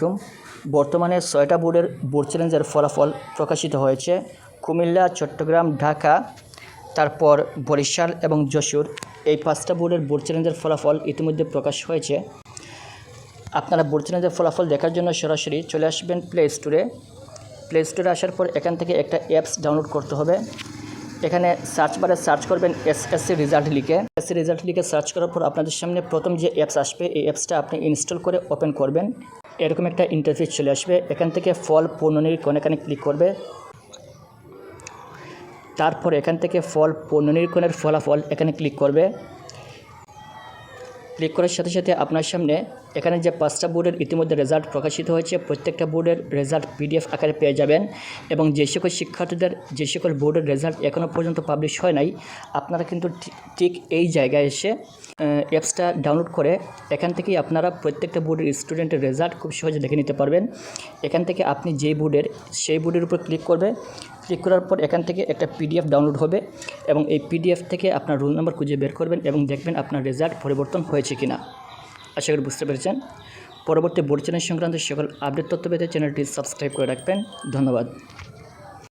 আলাইকুম। বর্তমানে ছয়টা বোর্ডের বোর্ড চ্যালেঞ্জের ফলাফল প্রকাশিত হয়েছে। কুমিল্লা, চট্টগ্রাম, ঢাকা, তারপর বরিশাল এবং যশোর। এই পাঁচটা বোর্ডের বোর্ড চ্যালেঞ্জের ফলাফল ইতিমধ্যে প্রকাশ হয়েছে। আপনারা বোর্ড চ্যালেঞ্জের ফলাফল দেখার জন্য সরাসরি চলে আসবেন প্লে স্টোরে প্লে স্টোরে আসার পর এখান থেকে একটা অ্যাপস ডাউনলোড করতে হবে। এখানে সার্চ বারে সার্চ করবেন এসএসসি রেজাল্ট লিখে। এসএসসি রেজাল্ট লিখে সার্চ করার পর আপনাদের সামনে প্রথম যে অ্যাপস আসবে, এই অ্যাপসটা আপনি ইনস্টল করে ওপেন করবেন। এরকম একটা ইন্টারফেস চলে আসবে। এখান থেকে ফল পুনর্নিরীক্ষণ এখানে ক্লিক করবে। তারপর এখান থেকে ফল পুনর্নিরীক্ষণের ফলাফল এখানে ক্লিক করবে। ক্লিক করার সাথে সাথে আপনার সামনে এখানে যে পাঁচটা বোর্ডের ইতিমধ্যে রেজাল্ট প্রকাশিত হয়েছে, প্রত্যেকটা বোর্ডের রেজাল্ট পিডিএফ আকারে পেয়ে যাবেন এবং যে সকল শিক্ষার্থীদের, যে সকল বোর্ডের রেজাল্ট এখনও পর্যন্ত পাবলিশ হয় নাই, আপনারা কিন্তু ঠিক- এই জায়গায় এসে অ্যাপসটা ডাউনলোড করে এখান থেকেই আপনারা প্রত্যেকটা বোর্ডের স্টুডেন্টের রেজাল্ট খুব সহজে দেখে নিতে পারবেন। এখান থেকে আপনি যেই বোর্ডের, সেই বোর্ডের উপর ক্লিক করবে ক্লিক করার পর এখান থেকে একটা পিডিএফ ডাউনলোড হবে এবং এই পিডিএফ থেকে আপনার রোল নাম্বার খুঁজে বের করবেন এবং দেখবেন আপনার রেজাল্ট পরিবর্তন হয়েছে কি না আশা করি বুঝতে পেরেছেন। পরবর্তী বোর্ড চ্যানেল সংক্রান্ত সকল আপডেট তথ্য পেতে চ্যানেলটি সাবস্ক্রাইব করে রাখবেন। ধন্যবাদ।